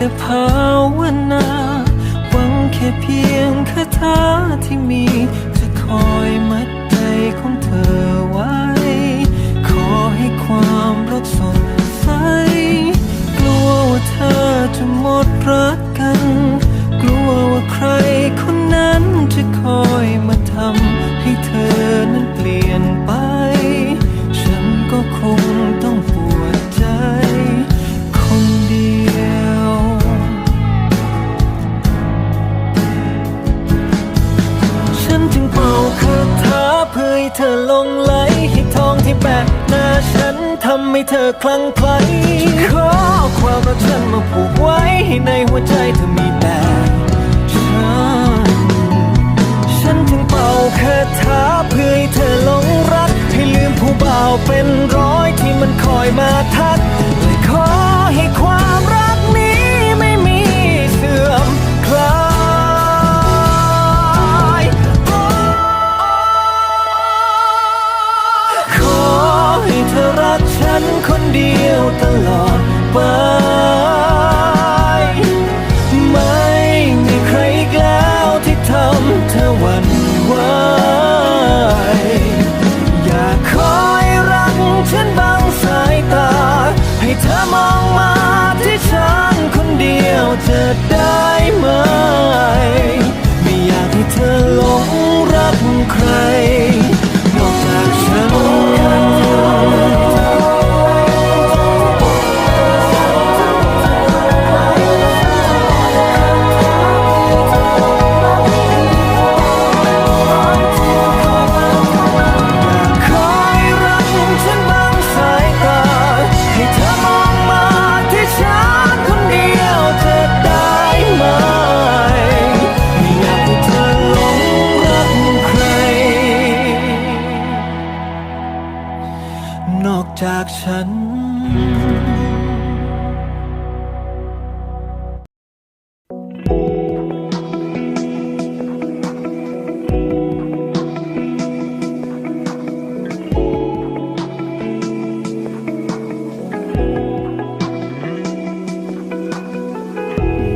แต่ภา คลั่งไคล้ขอความรักฉันมาผูกไว้ให้ในหัวใจเธอมีแต่ฉันฉันถึงเป่าคาถาเพื่อให้เธอหลงรัก ให้ลืมผู้บ่าวเป็นร้อยที่มันคอยมาทัก ฉัน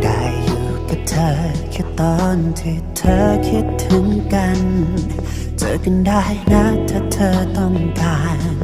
ได้อยู่กับเธอแค่ตอนที่เธอคิดถึงกัน เจอกันได้นะถ้าเธอต้องการ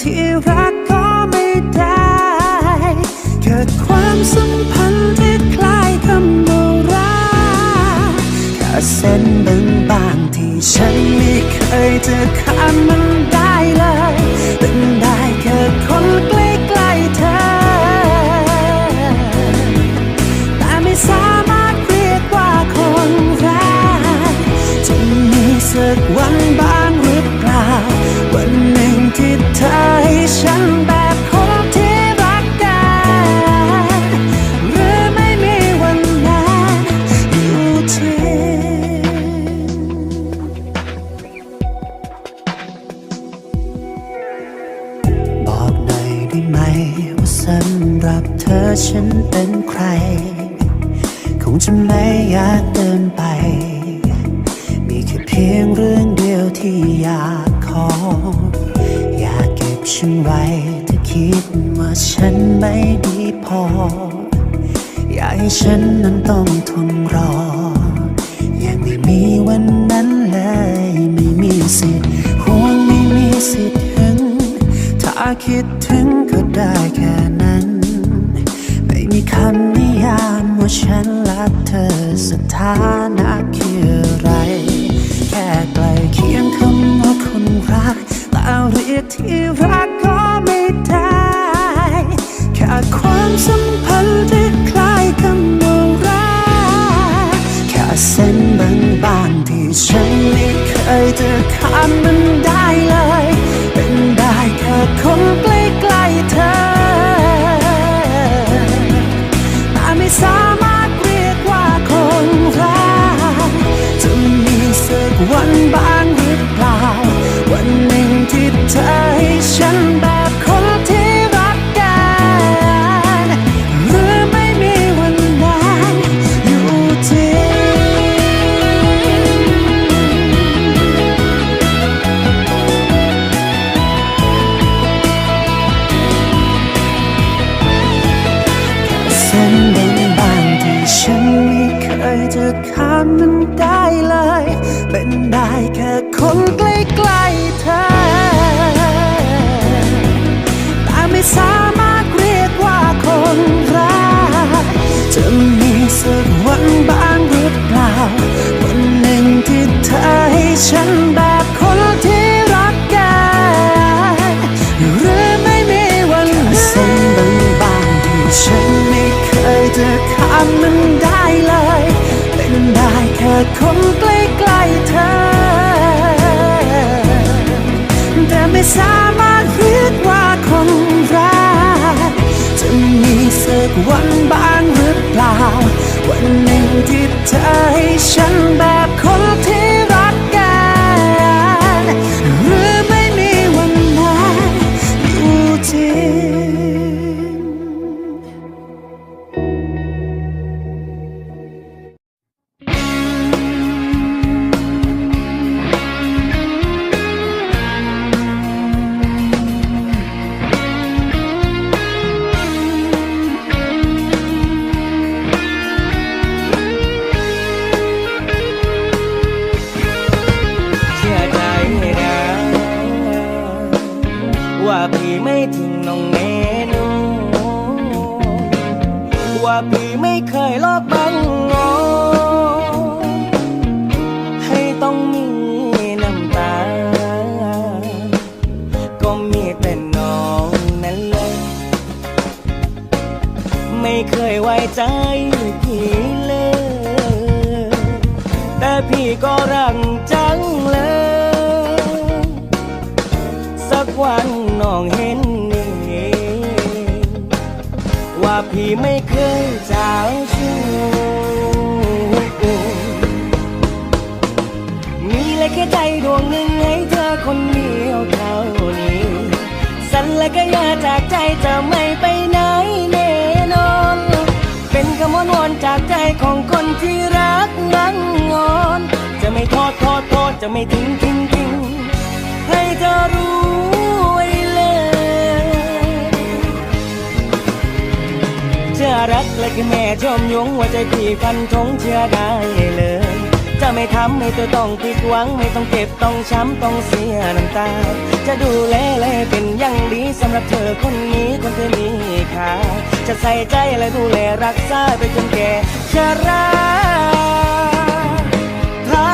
ที่รักก็ไม่ได้ เกิดความสัมพันธ์ที่คล้ายคำโบราณแค่เส้นบางบางที่ฉันไม่เคยจะข้ามมันได้เลยเป็ จะไม่ยากเกินไป มีแค่เพียงเรื่องเดียวที่อยากขอ อยากเก็บฉันไว้ถ้าคิดว่าฉันไม่ดีพอ อยากให้ฉันนั้นต้องทนรอ ยังไม่มีวันนั้นเลย ไม่มีสิทธิ์ห่วงไม่มีสิทธิ์หึงถ้าคิดถึงก็ได้แค่นั้น ไม่มีคำนิยาม ว่าฉันรักเธอสถานะคืออะไร แค่ไกลเคียงคำว่าคนรักแล้วเรียกที่ เด้แค่คนใกล้ๆเธอ แต่ไม่สามารถเรียกว่าคนรักจะมีสักวันบ้างหรือเปล่า วันหนึ่งที่เธอให้ฉันแบบค พี่เลย แต่พี่ก็รักจังเลย สักวันน้องเห็นเองว่าพี่ไม่เคยจ้าชู้มีเลยแค่ใจดวงหนึ่งให้เธอคนเดียวเท่านี้ สันและก็อยาจากใจจะไม่ไป คำวอนวอนจากใจของคนที่รักนั่งงอน จะไม่ทอดทอดทอดจะไม่ทิ้งทิ้งทิ้งให้เธอรู้ไว้เลยจะรักและคือแม่ชมยงว่าใจพี่ฟันทงเชื่อได้เลย ไม่ทำให้เธอต้องผิดหวัง ไม่ต้องเจ็บต้องช้ำต้องเสียน้ำตา จะดูแลและเป็นอย่างดีสำหรับเธอคนนี้คนที่มีค่าจะใส่ใจและดูแลรักษาไปจนแก่ชราถ้า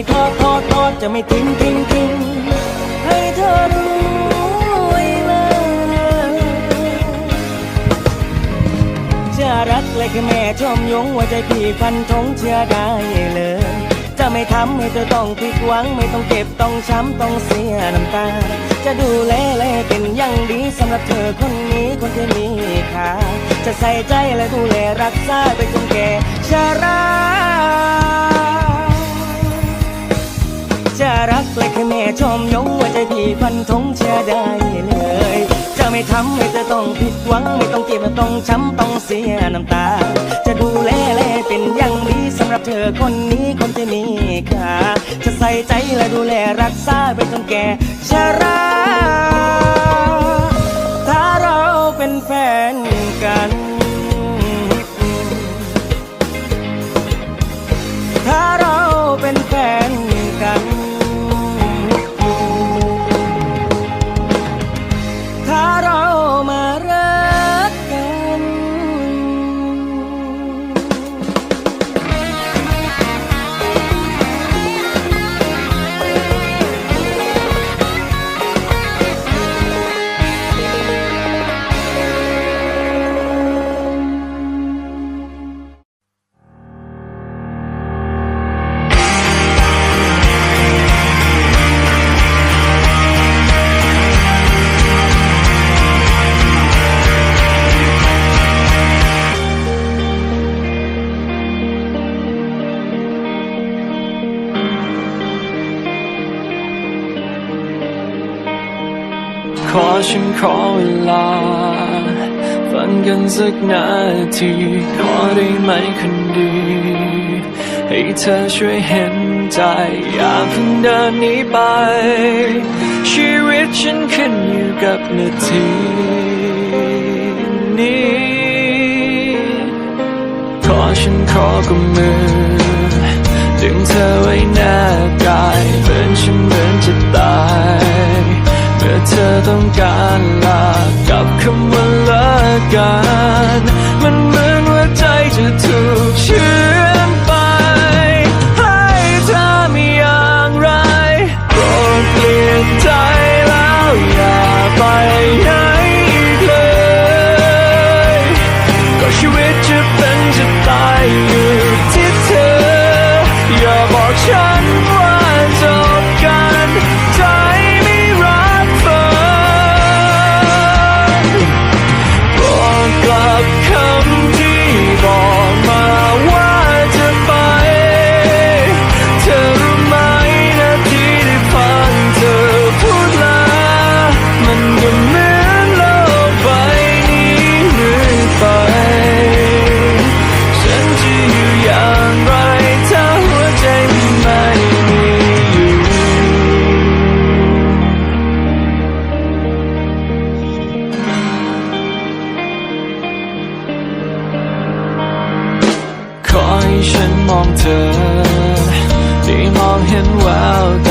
ไม่ทอดทอดทอดจะไม่ทิ้งทิ้งทิ้งให้เธอรู้ไว้เลยจะรักเลยคือแม่ชมยงว่าใจพี่ฟันธงเชื่อได้เลย จะไม่ทำให้เธอต้องผิดหวัง ไม่ต้องเก็บต้องช้ำต้องเสียน้ำตา จะดูแลและเป็นอย่างดีสำหรับเธอคนนี้คนที่มีค่าจะใส่ใจและดูแลรักษาไปจนแก่ชรา จะรักเลยแค่แม่ชมยกว่าใจพี่ฟันทงเชื่อได้เลย จะไม่ทำให้เธอต้องผิดหวัง ไม่ต้องเจ็บไม่ต้องช้ำต้องเสียน้ำตา จะดูแลแลเป็นอย่างดีสำหรับเธอคนนี้คนที่มีค่าจะใส่ใจและดูแลรักษาไปจนแก่ชรา กันสักนาทีขอได้ไหมคนดี ให้เธอช่วยเห็นใจ อย่าเพิ่งเดินหนีไป ชีวิตฉันขึ้นอยู่กับนาทีนี้ขอฉันขอกับมือ ดึงเธอไว้แนบกายเหมือนฉันเหมือนจะตาย เมื่อเธอต้องการลากับคำว่าเลิกกันมัน มอ